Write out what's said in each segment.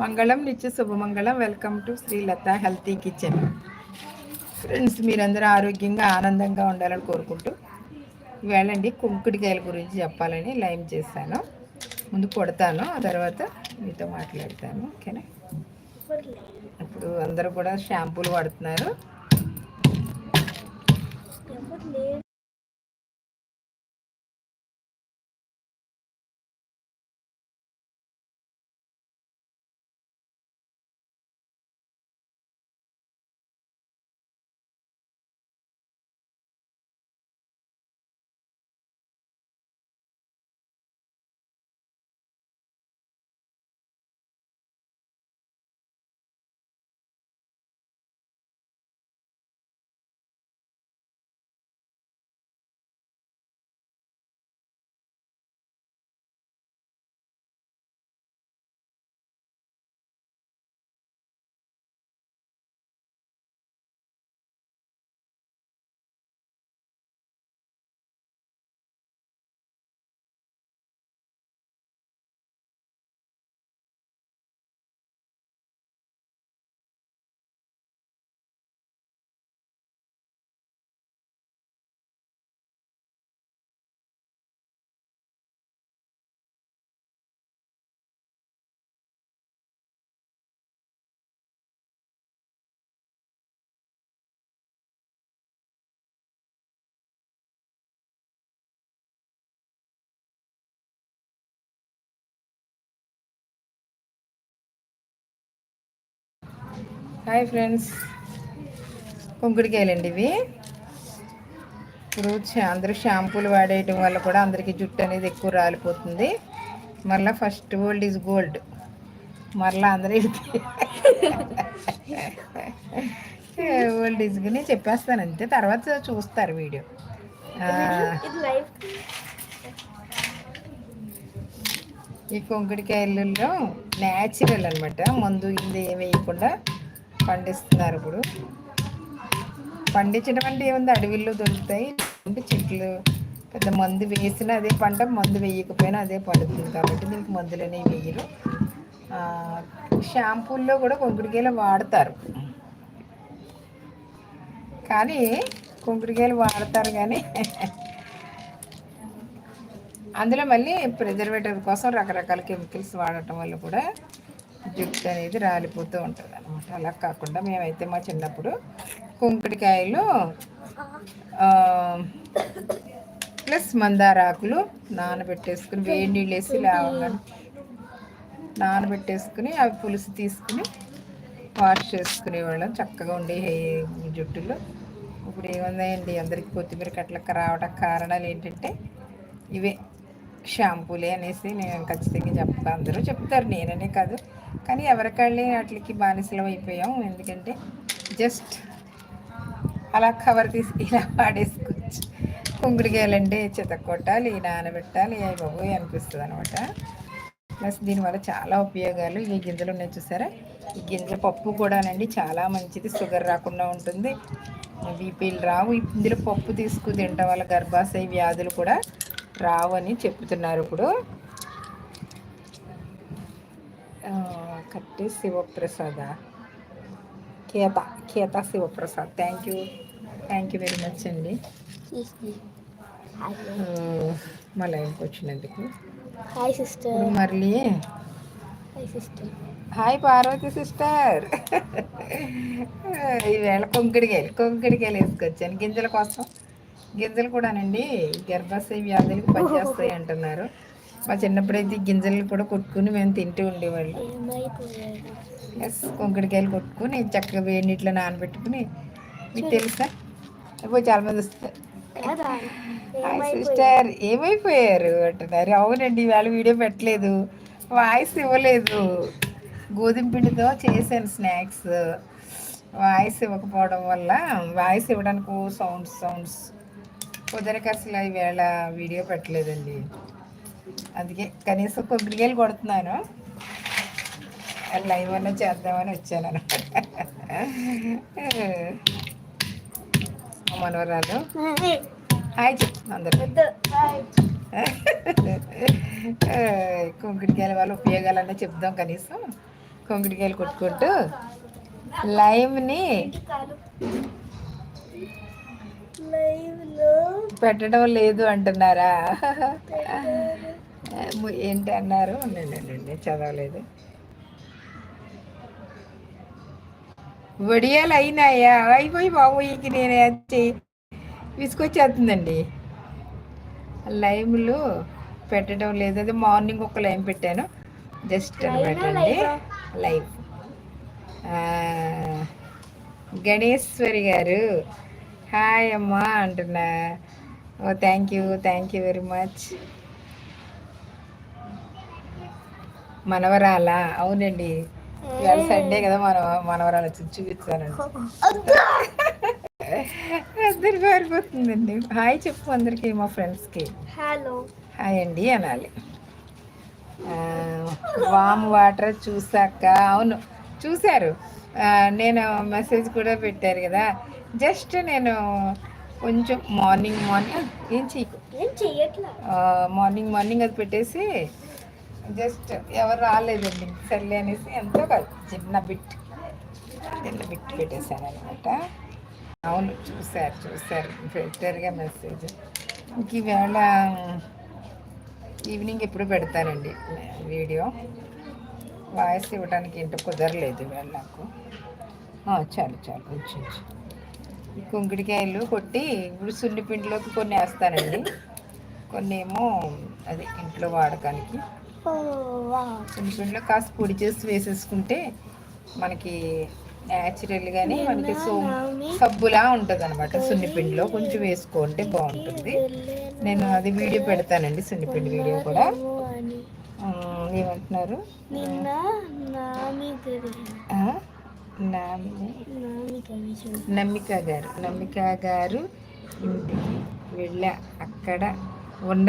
మంగళం నిత్య శుభమంగళం. Welcome to Srilatha healthy kitchen friends మీరందరూ ఆరోగ్యంగా ఆనందంగా ఉండాలని కోరుకుంటూ వేళండి కుంకుడికాయల గురించి చెప్పాలని లైవ్ చేశాను. ముందు కొడతాను ఆ తర్వాత మీతో మాట్లాడతాను. ఓకేనా? ఇప్పుడు అందరూ కూడా షాంపూలు వాడుతున్నారు. Hi friends. కుంకుడికాయలండి ఇవి. ఇప్పుడు అందరూ షాంపూలు వాడేయటం వల్ల కూడా అందరికీ జుట్టు అనేది ఎక్కువ రాలిపోతుంది. మరలా ఫస్ట్ ఓల్డ్ ఈజ్ గోల్డ్. మరలా అందరూ ఓల్డ్ ఈజ్ని చెప్పేస్తాను అంతే. తర్వాత చూస్తారు వీడియో. ఈ కుంకుడికాయలలో న్యాచురల్ అనమాట మందు ఇది వేయకుండా పండిస్తున్నారు ఇప్పుడు. పండించడం అంటే ఏముంది? అడవిల్లో దొరుకుతాయి. అంటే చెట్లు. పెద్ద మందు వేసినా అదే పంట మందు వేయకపోయినా అదే పండుతుంది. కాబట్టి దీనికి మందులు అనేవి వేయరు షాంపూల్లో కూడా కుంకుడికాయలు వాడతారు. కానీ కుంకుడికాయలు వాడతారు కానీ అందులో మళ్ళీ ప్రిజర్వేటివ్ కోసం రకరకాల కెమికల్స్ వాడటం వల్ల కూడా జుట్టు అనేది రాలిపోతూ ఉంటుంది అనమాట అలా కాకుండా మేమైతే మా చిన్నప్పుడు కుంకుడికాయలు ప్లస్ మందారాకులు నానబెట్టేసుకుని వేడి నీళ్ళు వేసి లేవగానే నానబెట్టేసుకుని అవి పులుసు తీసుకుని వాష్ చేసుకునేవాళ్ళం. చక్కగా ఉండే జుట్టులో. ఇప్పుడు ఏముందండి? అందరికి కొత్తిమీర కట్లకు రావడానికి కారణాలు ఏంటంటే ఇవే. షాంపూలే అనేసి నేను ఖచ్చితంగా చెప్తాను అందరూ చెప్తారు నేననే కాదు. కానీ ఎవరికాళ్ళే వాటికి బానిసలం అయిపోయాం. ఎందుకంటే జస్ట్ అలా కవర్ తీసి ఇలా వాడేసుకోవచ్చు కుంగుడికాయలంటే చితక్కొట్టాలి నానబెట్టాలి అవి బాబు అనిపిస్తుంది అనమాట ప్లస్ దీనివల్ల చాలా ఉపయోగాలు. ఈ గింజలు ఉన్నాయి చూసారా? ఈ గింజ పప్పు కూడానండి చాలా మంచిది. షుగర్ రాకుండా ఉంటుంది. బీపీలు రావు. ఇందులో పప్పు తీసుకు తినడం వల్ల గర్భాశయ వ్యాధులు కూడా రావు అని చెప్తున్నారు ఇప్పుడు. కట్టి Shivaprasada. Keta Keta Shivaprasad. Thank you thank you very much అండి. మా లైన్కి వచ్చినందుకు. హాయ్ సిస్టర్ మళ్ళీ hi sister hi Parvathi sister ఈవేళ కొంకడికాయలు కొంకడికాయలు వేసుకొచ్చాను. గింజల కోసం. గింజలు కూడానండి గర్భాశయ వ్యాధులకు పనిచేస్తాయి అంటున్నారు. మా చిన్నప్పుడైతే గింజలు కూడా కొట్టుకుని మేము తింటూ ఉండేవాళ్ళు. ఎస్ కొంకడికాయలు కొట్టుకుని చక్కగా వేడి నీటిలో నానబెట్టుకుని మీకు తెలుసా? పోయి చాలా మంది వస్తారు సిస్టర్ ఏమైపోయారు? అంటున్నారు. అవునండి ఇవాళ వీడియో పెట్టలేదు. వాయిస్ ఇవ్వలేదు. గోధుమ పిండితో చేశాను స్నాక్స్. వాయిస్ ఇవ్వకపోవడం వల్ల వాయిస్ ఇవ్వడానికి సౌండ్స్ సౌండ్స్. కుదరక అసలు ఈవేళ వీడియో పెట్టలేదండి. అందుకే కనీసం కొబ్బరికాయలు కొడుతున్నాను. లైవ్ అన్న చేద్దామని వచ్చాను అనమాట మనవరాలు. హాయ్ చెప్పు అందరు. కుంకుడికాయల వల్ల ఉపయోగాలన్నీ చెప్దాం కనీసం. కొంగుడికాయలు కొట్టుకుంటూ లైవ్లో పెట్టడం లేదు అంటున్నారా? ఏంటి అన్నారు? ఉండండి చదవలేదు. వడియాలు అయినాయా? అయిపోయి బాబోయ్యకి నేను వచ్చి విసుకొచ్చేస్తుందండి లైమ్లు పెట్టడం లేదు. అది మార్నింగ్ ఒక లైమ్ పెట్టాను. జస్ట్ అనమాట అండి లైవ్ గణేశ్వరి గారు హాయ్ అమ్మా అంటున్నా. ఓ thank you thank you very much మనవరాలా? అవునండి. ఇవాళ సండే కదా మన మనవరాలు వచ్చి చూపిస్తానండి అందరు పారిపోతుందండి హాయ్ చెప్పు అందరికి మా ఫ్రెండ్స్కి హలో హాయ్ అండి అనాలి. వామ్ వాటర్ చూసాక అవును చూశారు. నేను మెసేజ్ కూడా పెట్టారు కదా. జస్ట్ నేను కొంచెం మార్నింగ్ మార్నింగ్ ఏం చేయకు చెయ్యట్లా? మార్నింగ్ మార్నింగ్ అది పెట్టేసి జస్ట్ ఎవరు రాలేదండి. సర్లే అనేసి ఎంతో కాదు చిన్న బిట్ చిన్న బిట్ పెట్టేశాను అనమాట అవును చూశారు చూశారు. పెట్టారుగా మెసేజ్ ఇంక ఈవేళ ఈవినింగ్ ఎప్పుడు పెడతానండి వీడియో? వాయిస్ ఇవ్వడానికి ఏంటో కుదరలేదు ఈవేళ నాకు. చాలు చాలు ఉంచు కుంకుడికాయలు కొట్టి ఇప్పుడు సున్ని పిండిలోకి కొన్ని వేస్తానండి. కొన్ని ఏమో అది ఇంట్లో వాడకానికి. సున్ని పిండిలో కాస్త పొడి చేసి వేసేసుకుంటే మనకి న్యాచురల్గానే మనకి సో సబ్బులా ఉంటుంది అనమాట సున్నిపిండిలో. కొంచెం వేసుకుంటే బాగుంటుంది. నేను అది వీడియో పెడతానండి సున్నిపిండి వీడియో కూడా. ఏమంటున్నారు? నమ్మిక గారు. నమ్మిక గారు ఇంటికి వెళ్ళా. అక్కడ ఉన్న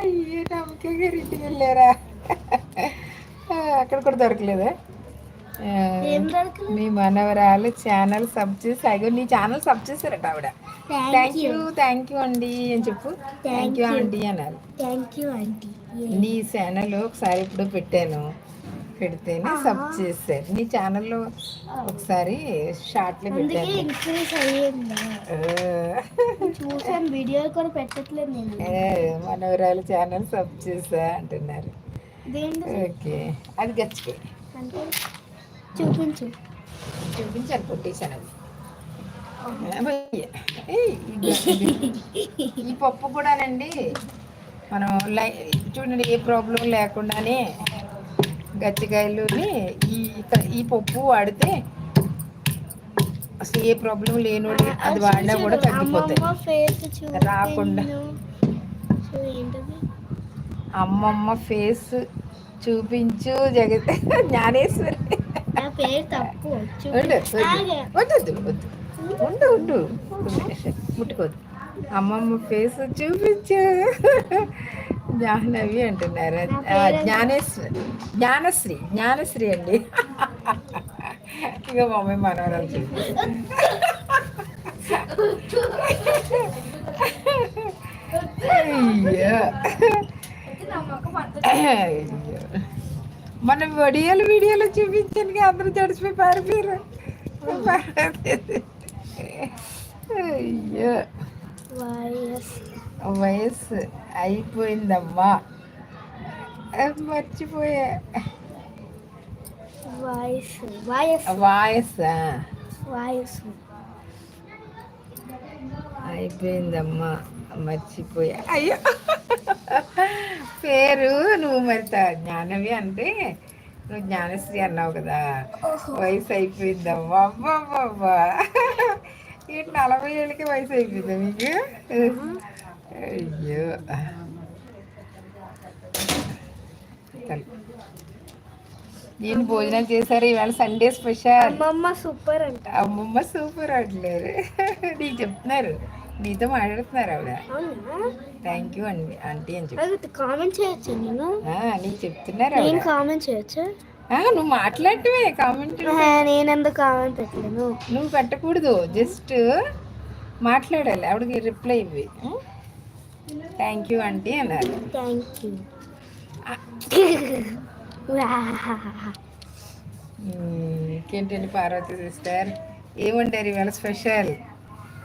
అయ్యో నమ్మిక గారు ఇంటికి వెళ్ళారా? అక్కడ కూడా దొరకలేదా? మీ మనవరాలు ఛానల్ సబ్ చేసి అయ్యో నీ ఛానల్ సబ్ చేశారట ఆవిడ. థ్యాంక్ యూ థ్యాంక్ యూ అండి అని చెప్పు. థ్యాంక్ యూ అండి అన్నారు. థ్యాంక్ యూ నీ ఛానల్ ఒకసారి ఇప్పుడు పెట్టాను. పెడితేనే సబ్ చేశారు నీ ఛానల్లో ఒకసారి షార్ట్లో పెట్టాను చూసాను వీడియోలు కూడా పెట్టట్లేదు నేను. మనవరాలు ఛానల్ సబ్ చేసా అంటున్నారు. ఓకే అది గచ్చిపోయి చూపించు. చూపించాను కొట్టేశాను అది. ఈ పప్పు కూడానండి మనం లై చూడండి ఏ ప్రాబ్లం లేకుండానే గచ్చికాయలుని ఈ ఈ పప్పు వాడితే అసలు ఏ ప్రాబ్లం లేనోడి అది వాడినా కూడా తగ్గిపోతాయి. రాకుండా. అమ్మమ్మ ఫేస్ చూపించు జగత్ జ్ఞానేశ్వరి. ఉండు, ఉండు. ముట్టుకోవద్దు అమ్మమ్మ ఫేస్ చూపించు. జాహ్నవి అంటున్నారు ఆ, జ్ఞానేశ్వరి జ్ఞానశ్రీ జ్ఞానశ్రీ అండి ఇక మమ్మీ మనవరాలు చూపి అయ్యో అయ్యో. మన వీడియోలు వీడియోలు చూపించాను అందరూ జడిచిపోయి పారిపోయారు అయ్యో వయస్సు అయిపోయిందమ్మా. మర్చిపోయా. వాయిస్ వాయస్ వాయసా వాయస్ అయిపోయిందమ్మా మర్చిపోయా. అయ్యో. పేరు నువ్వు మరి జ్ఞానవి అంటే నువ్వు జ్ఞానశ్రీ అన్నావు కదా. వయసు అయిపోయిందమ్మా. అమ్మా ఈ నలభై ఏళ్ళకి వయసు అయిపోయిందా మీకు? అయ్యో. తలు. నేను భోజనం చేశారు ఇవాళ సండే స్పెషల్ అమ్మమ్మ సూపర్ అంట. అమ్మమ్మ సూపర్ అంటలేరు నీకు చెప్తున్నారు. నీతో మాట్లాడుతున్నారు ఆవిడ. థ్యాంక్ యూ అండి ఆంటీ అని చెప్పి. కామెంట్ చేయొచ్చు నేను? నీకు చెప్తున్నారు నేను కామెంట్ చేయొచ్చు? నువ్వు మాట్లాడటమే కామెంట్ నేను ఎందుకు కామెంట్ పెట్టలేను? నువ్వు పెట్టకూడదు జస్ట్ మాట్లాడాలి. ఆవిడకి రిప్లై ఇవ్వి. థ్యాంక్ యూ ఆంటీ అన్నారు. థ్యాంక్ యూ మ్మ్. ఇంకేంటండి పార్వతి సిస్టర్ ఏమంటారు ఇవాళ స్పెషల్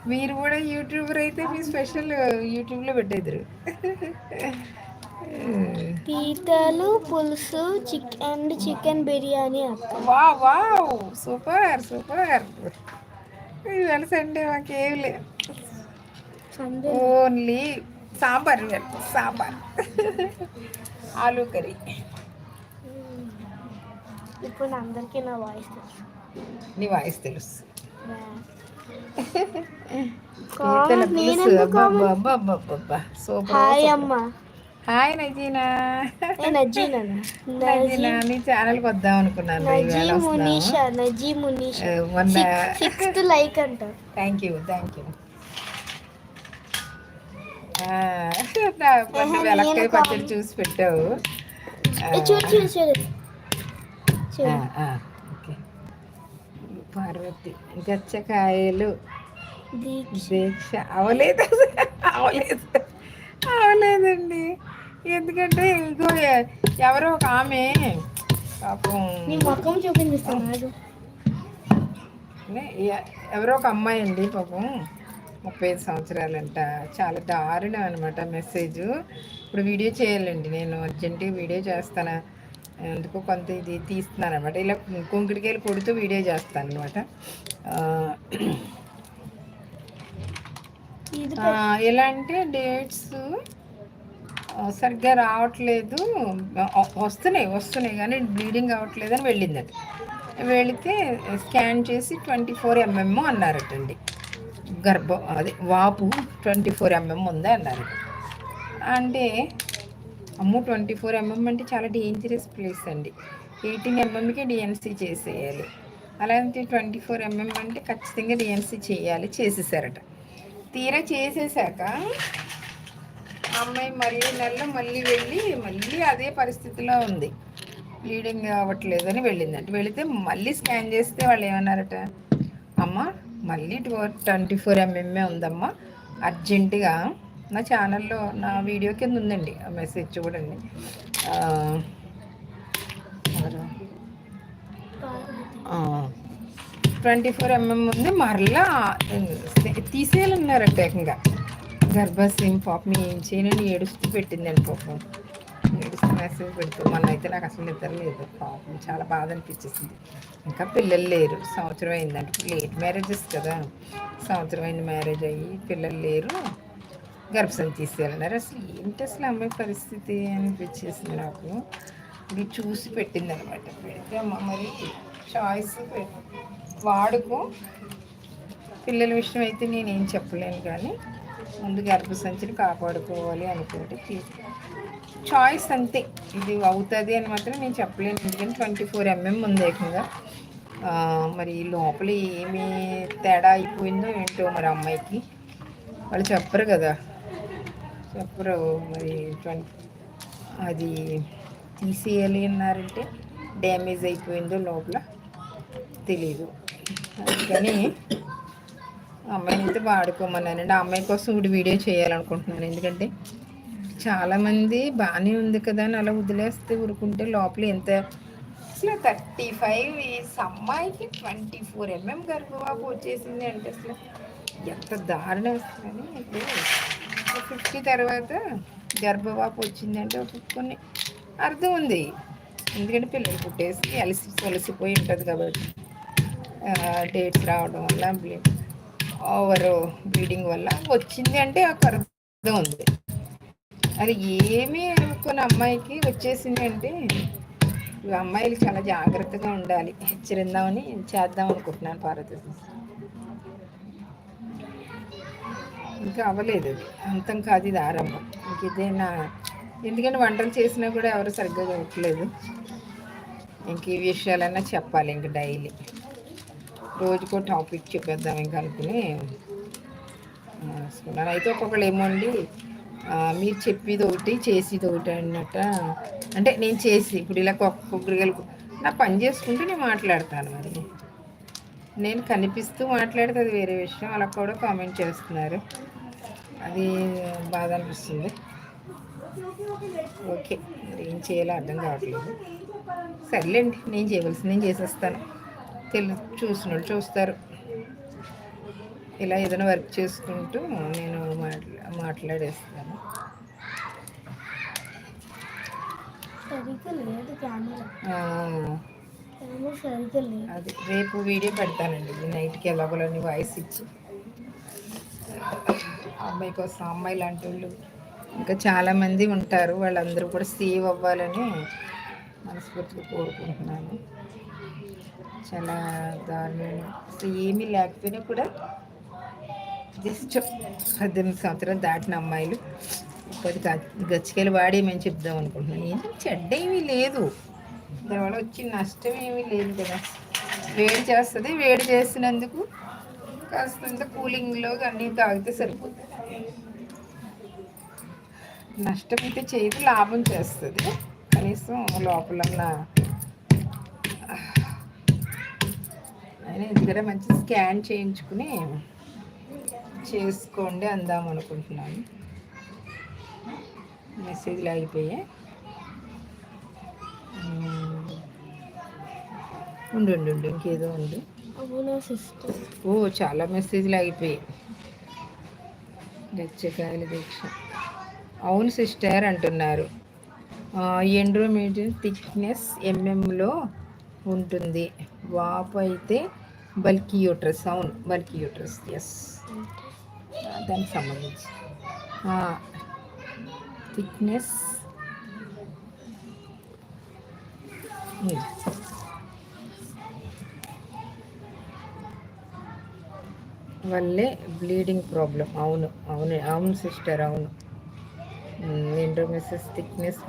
మీరు కూడా యూట్యూబర్ అయితే మీ స్పెషల్ యూట్యూబ్లో పెట్టేద్దరు. పీతలు పులుసు chicken and chicken biryani wow wow super super ఇవాళ సండే మాకేం లేదు ఓన్లీ సాంబార్ సాంబార్. ఆలూ కర్రీ. ఇప్పుడు అందరికీ నా వాయిస్ తెలుసు. నీ వాయిస్ తెలుసు. హాయ్ నజీనా. నజీనా నీ? ఛానల్కి వద్దాం అనుకున్నాను. నజీ మునీషా నజీ మునీషా. లైక్ అంట. థ్యాంక్ యూ థ్యాంక్ యూ వెలక్కాయ నేను పచ్చడి చూసి పెట్టావు. పార్వతి గచ్చకాయలు. దీక్ష. అవలేదు. అవలేదు. అవలేదండి. ఎందుకంటే ఎ- ఎవరో ఒక ఆమె పాపం ముఖం చూపించిస్తాను ఎవరో ఒక అమ్మాయి అండి పాపం. ముప్పై ఐదు సంవత్సరాలంట. చాలా దారుణం అనమాట మెసేజ్. ఇప్పుడు వీడియో చేయాలండి నేను. అర్జెంటుగా వీడియో చేస్తాను. అందుకు కొంత ఇది తీస్తున్నాను అనమాట ఇలా కుంకుడికాయలు కొడుతూ వీడియో చేస్తాను అనమాట ఎలా అంటే డేట్స్ సరిగ్గా రావట్లేదు. వస్తున్నాయి వస్తున్నాయి కానీ బ్లీడింగ్ అవ్వట్లేదు అని వెళ్ళిందట. వెళితే స్కాన్ చేసి ట్వంటీ ఫోర్ ఎంఎం అన్నారటండి. గర్భం అదే వాపు ట్వంటీ ఫోర్ ఎంఎం ఉంది అన్నారు. అంటే అమ్ము ట్వంటీ ఫోర్ ఎంఎం అంటే చాలా డేంజరస్ ప్లేస్ అండి. ఎయిటీన్ ఎంఎంకి డిఎన్సీ చేసేయాలి. అలాంటి ట్వంటీ ఫోర్ ఎంఎం అంటే ఖచ్చితంగా డిఎన్సీ చేయాలి చేసేసారట. తీరా చేసేసాక అమ్మాయి మళ్ళీ నెలలో మళ్ళీ వెళ్ళి మళ్ళీ అదే పరిస్థితిలో ఉంది. బ్లీడింగ్ అవ్వట్లేదు అని వెళ్ళిందంట. వెళితే మళ్ళీ స్కాన్ చేస్తే వాళ్ళు ఏమన్నారట? అమ్మ మళ్ళీ ట్వంటీ ఫోర్ ఎంఎంఏ ఉందమ్మా. అర్జెంటుగా నా ఛానల్లో నా వీడియో కింద ఉందండి. ఆ మెసేజ్ చూడండి ట్వంటీ ఫోర్ ఎంఎం ఉంది. మరలా తీసేయాలన్నారట ఏకంగా. గర్భసీమ పాపం ఏం చేయనని ఏడుస్తూ పెట్టిందండి పాపం. ఏడుస్తూ మెసేజ్ పెడుతూ మొన్న అయితే నాకు అసలు నిద్ర లేదు. పాపం చాలా బాధ అనిపించేసింది. ఇంకా పిల్లలు లేరు. సంవత్సరం అయిందంటే లేట్ మ్యారేజెస్ కదా. సంవత్సరం అయింది మ్యారేజ్ అయ్యి పిల్లలు లేరు. గర్భసం తీసుకెళ్ళినారు అసలు ఏంటి అసలు అమ్మాయి పరిస్థితి అనిపించేసింది నాకు. ఇది చూసి పెట్టింది అనమాట పెడితే అమ్మ మరి చాయిస్ వాడుకో. పిల్లల విషయం అయితే నేనేం చెప్పలేను కానీ ముందు గర్భసంచిని కాపాడుకోవాలి అనుకుంటే తీసు చాయిస్ అంతే. ఇది అవుతుంది అని మాత్రం నేను చెప్పలేను. ఎందుకంటే ట్వంటీ ఫోర్ ఎంఎం ఉంది ఏకంగా. మరి లోపల ఏమి తేడా అయిపోయిందో ఏంటో మరి అమ్మాయికి. వాళ్ళు చెప్పరు కదా. చెప్పరు. మరి ట్వంటీ అది తీసేయాలి అన్నారంటే డ్యామేజ్ అయిపోయిందో లోపల తెలీదు. అందుకని అమ్మాయిని అయితే వాడుకోమన్నానండి. ఆ అమ్మాయి కోసం ఇప్పుడు వీడియో చేయాలనుకుంటున్నాను. ఎందుకంటే చాలామంది బాగానే ఉంది కదా అని అలా వదిలేస్తే ఊరుకుంటే లోపల ఎంత? అసలు థర్టీ ఫైవ్ ఇయర్స్ అమ్మాయికి ట్వంటీ ఫోర్ ఎంఎం గర్భవాపు వచ్చేసింది అంటే అసలు ఎంత దారుణం వస్తుందని ఇప్పుడు ఫిఫ్టీ తర్వాత గర్భవాపు వచ్చిందంటే ఒక కొన్ని అర్థం ఉంది. ఎందుకంటే పిల్లలు పుట్టేసి అలసి తొలసిపోయి ఉంటుంది కాబట్టి డేట్స్ రావడం వల్ల ఓవర్ బ్లీడింగ్ వల్ల వచ్చింది అంటే ఒక అర్థం ఉంది. అది ఏమీ అనుకున్న అమ్మాయికి వచ్చేసింది అంటే అమ్మాయిలు చాలా జాగ్రత్తగా ఉండాలి. హెచ్చరిందామని చేద్దాం అనుకుంటున్నాను పార్వతి. ఇంకా అవ్వలేదు. అది అంతం కాదు ఇది ఆరంభం. ఇంక ఇదేనా ఎందుకంటే వంటలు చేసినా కూడా ఎవరు సరిగ్గా చూడట్లేదు ఇంక ఈ విషయాలన్నా చెప్పాలి ఇంక డైలీ. రోజుకో టాపిక్ చెప్పేద్దాం ఇంకా అనుకుని అయితే ఒక్కొక్కళ్ళు ఏమో అండి మీరు చెప్పేది ఒకటి చేసేది ఒకటి అన్నట్ట? అంటే నేను చేసి ఇప్పుడు ఇలా కొబ్బరికాయలు నా పని చేసుకుంటే నేను మాట్లాడతాను మరి. నేను కనిపిస్తూ మాట్లాడితే అది వేరే విషయం. అలా కూడా కామెంట్ చేస్తున్నారు. అది బాధ అనిపిస్తుంది. ఓకే మరి ఏం చేయాలో అర్థం కావట్లేదు. సర్లేండి నేను చేయవలసింది నేను చేసేస్తాను. తెలు చూసిన వాళ్ళు చూస్తారు. ఇలా ఏదైనా వర్క్ చేసుకుంటూ నేను మాట్లా మాట్లాడేస్తాను. అది రేపు వీడియో పెడతానండి. ఈ నైట్కి ఎలాగోలని వాయిస్ ఇచ్చి. అమ్మాయి కోసం అమ్మాయి లాంటి వాళ్ళు. ఇంకా చాలామంది ఉంటారు. వాళ్ళందరూ కూడా సేవ్ అవ్వాలని మనస్ఫూర్తిగా కోరుకుంటున్నాను. చాలా దారుణం అసలు ఏమీ లేకపోయినా కూడా జస్ట్ పద్దెనిమిది సంవత్సరాలు దాటిన అమ్మాయిలు. పది గచ్చికలు వాడి మేము చెప్దాం అనుకుంటున్నాను ఏం చెడ్డ ఏమీ లేదు. దానివల్ల వచ్చి నష్టం ఏమీ లేదు కదా. వేడి చేస్తుంది వేడి చేసినందుకు కాస్తంత కూలింగ్లో అన్నీ తాగితే సరిపోతుంది. నష్టం అయితే చేయదు లాభం చేస్తుంది. కనీసం లోపల ఆయన ఎందుకంటే మంచి స్కాన్ చేయించుకుని చేసుకోండి అందాం అనుకుంటున్నాను. మెసేజ్లు ఆగిపోయాయి ఉమ్. ఉండు ఉండు ఇంకేదో ఉంది ఓ చాలా మెసేజ్లు ఆగిపోయాయి గచ్చకాయల దీక్ష. అవును సిస్టర్ అంటున్నారు. ఎండ్రోమీడియం థిక్నెస్ ఎంఎంలో ఉంటుంది. వాపు అయితే బల్కీ యూట్రస్ అవును బల్కీ యూట్రస్ ఎస్ దానికి సంబంధించి. Thickness hmm. వల్లే బ్లీడింగ్ ప్రాబ్లం అవును అవును అవును సిస్టర్ అవును. ఎండ్రోమెసస్ థిక్నెస్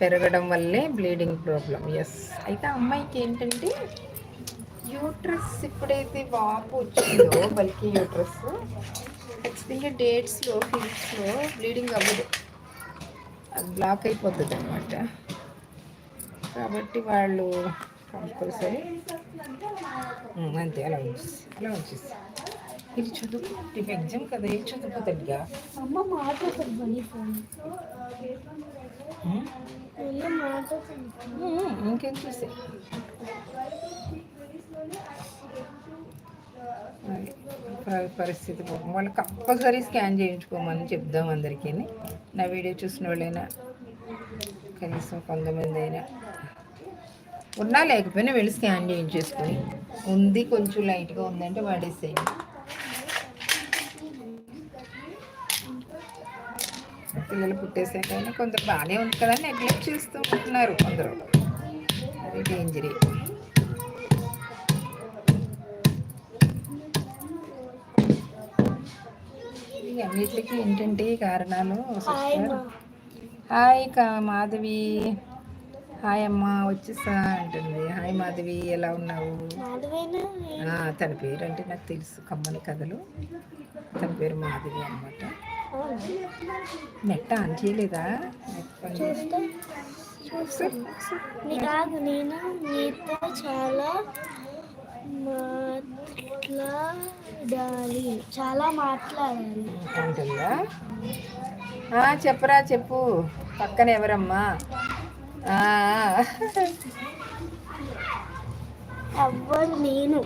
పెరగడం వల్లే బ్లీడింగ్ ప్రాబ్లం ఎస్ అయితే అమ్మాయికి ఏంటంటే యూట్రస్ ఇప్పుడైతే వాపు వచ్చిందో బల్కి యూట్రస్ ఖచ్చితంగా డేట్స్లో ఫీల్డ్స్లో బ్లీడింగ్ అవ్వదు. అది బ్లాక్ అయిపోతుంది అనమాట కాబట్టి వాళ్ళు కంపల్సరీ అంతే అలా ఉంచేసి అలా ఉంచేసి. ఇది చదువు రేపు ఎగ్జామ్ కదా ఏం చదువుతుందిగా అమ్మ మాట్లాడుతుంది ఫోన్. ఇంకేం చూసే? పరిస్థితి పాపం. వాళ్ళు కంపల్సరీ స్కాన్ చేయించుకోమని చెప్దాం అందరికీ. నా వీడియో చూసిన వాళ్ళైనా కనీసం కొంతమంది అయినా ఉన్నా లేకపోయినా వెళ్ళి స్కాన్ చేయించేసుకొని ఉంది కొంచెం లైట్గా ఉందంటే వాడేసేయండి. పిల్లలు పుట్టేసాకైనా కొందరు బాగానే ఉంది కదా నెగ్లెక్ట్ చేస్తూ ఉంటున్నారు కొందరు. అది డేంజరే అన్నిటికీ ఏంటంటే కారణాలు హాయ్ కా మాధవి. హాయ్ అమ్మ వచ్చేసా అంటుంది. హాయ్ మాధవి ఎలా ఉన్నావు? తన పేరు అంటే నాకు తెలుసు కమ్మని కథలు. తన పేరు మాధవి అనమాట నెట్ ఆన్ చేయలేదా? చాలా మాట్లాడాలి. చాలా మాట్లాడాలి. ఉంటుందా చెప్పరా చెప్పు. పక్కన ఎవరమ్మా? ఎవ్వరు నేను.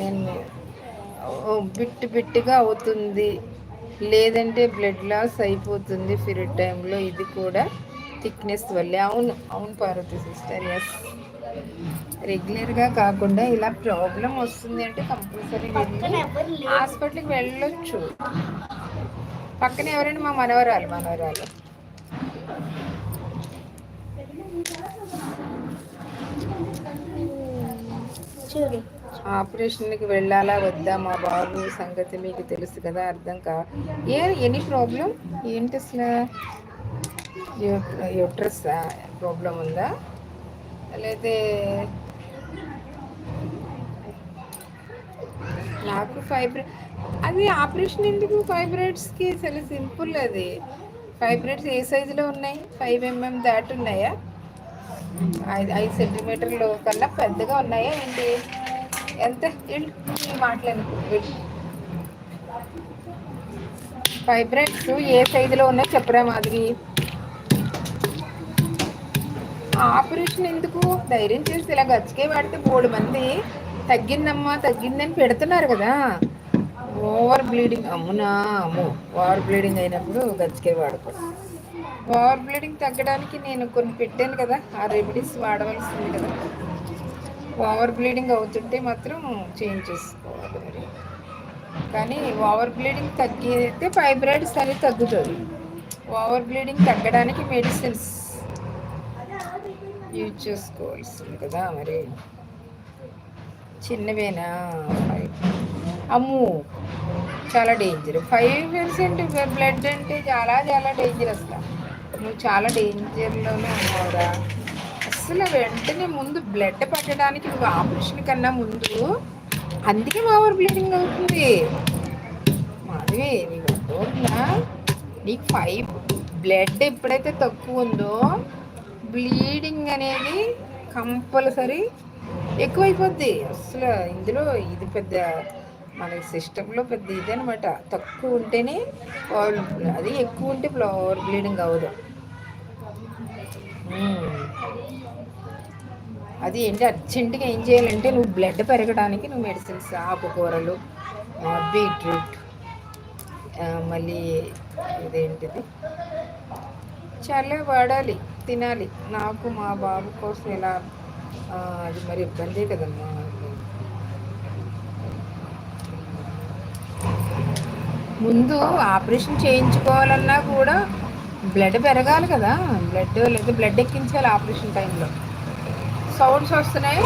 నేను బిట్టు బిట్టుగా అవుతుంది. లేదంటే బ్లడ్ లాస్ అయిపోతుంది పీరియడ్ టైంలో. ఇది కూడా థిక్నెస్ వల్లే. అవును అవును పార్వతి సిస్టర్ ఎస్ రెగ్యులర్గా కాకుండా ఇలా ప్రాబ్లం వస్తుంది అంటే కంపల్సరీ హాస్పిటల్కి వెళ్ళొచ్చు. పక్కన ఎవరైనా మా మనవరాలు మనవరాలు. చూడు. ఆపరేషన్కి వెళ్ళాలా వద్దా మా బాబు? సంగతి మీకు తెలుసు కదా అర్థం కా? ఏ ఎనీ ప్రాబ్లం ఏంటి అసలు? యూట్రస్ ప్రాబ్లం ఉందా? లేకపోతే నాకు ఫైబ్రైడ్ అది ఆపరేషన్ ఎందుకు? ఫైబ్రాయిడ్స్కి చాలా సింపుల్ అది. ఫైబ్రాయిడ్స్ ఏ సైజులో ఉన్నాయి? ఫైవ్ ఎంఎం దాటి ఉన్నాయా? ఐదు ఐదు సెంటీమీటర్లు కన్నా పెద్దగా ఉన్నాయా ఏంటి? ఎంత? వెళ్ళు మాట్లాడు ఫైబ్రాయిడ్స్ ఏ సైజులో ఉన్నాయో? చెప్పరా మాదిరి ఆపరేషన్ ఎందుకు? ధైర్యం చేసి ఇలా గచ్చికే వాడితే మూడు మంది తగ్గిందమ్మా తగ్గిందని పెడుతున్నారు కదా. ఓవర్ బ్లీడింగ్ అమ్మునా? అమ్ము ఓవర్ బ్లీడింగ్ అయినప్పుడు గచ్చికే వాడుకోవడం ఓవర్ బ్లీడింగ్ తగ్గడానికి నేను కొన్ని పెట్టాను కదా ఆ రెమెడీస్ వాడవలసింది కదా. ఓవర్ బ్లీడింగ్ అవుతుంటే మాత్రం చేంజ్ చేసుకోవాలి మరి. కానీ ఓవర్ బ్లీడింగ్ తగ్గితే ఫైబ్రాయిడ్స్ అనేది తగ్గుతుంది ఓవర్ బ్లీడింగ్ తగ్గడానికి మెడిసిన్స్ యూజ్ చేసుకోవాల్సింది కదా మరి. చిన్నవేనా? ఫైవ్ అమ్ము! చాలా డేంజర్ ఫైవ్ పర్సెంట్ బ్లడ్ అంటే చాలా చాలా డేంజర్ అసలు. నువ్వు చాలా డేంజర్లోనే ఉన్నావురా అసలు వెంటనే ముందు బ్లడ్ పట్టడానికి నువ్వు ఆపరేషన్ కన్నా ముందు అందుకే ఓవర్ బ్లీడింగ్ అవుతుంది. మాధవి నీకు నీకు ఫైవ్ బ్లడ్ ఎప్పుడైతే తక్కువ ఉందో బ్లీడింగ్ అనేది కంపల్సరీ ఎక్కువైపోద్ది. అసలు ఇందులో ఇది పెద్ద మన సిస్టంలో పెద్ద ఇది అనమాట తక్కువ ఉంటేనే అది ఎక్కువ ఉంటే ఓవర్ బ్లీడింగ్ అవ్వదు. అది ఏంటి అర్జెంటుగా ఏం చేయాలంటే నువ్వు బ్లడ్ పెరగడానికి నువ్వు మెడిసిన్స్ ఆకుకూరలు బీట్రూట్ మళ్ళీ ఇదేంటిది? చాలా వాడాలి తినాలి. నాకు మా బాబు కోసం ఎలా అది మరి ఇబ్బందే కదమ్మా. ముందు ఆపరేషన్ చేయించుకోవాలన్నా కూడా బ్లడ్ పెరగాలి కదా. బ్లడ్ లేదా బ్లడ్ ఎక్కించాలి ఆపరేషన్ టైంలో. సౌండ్స్ వస్తున్నాయి.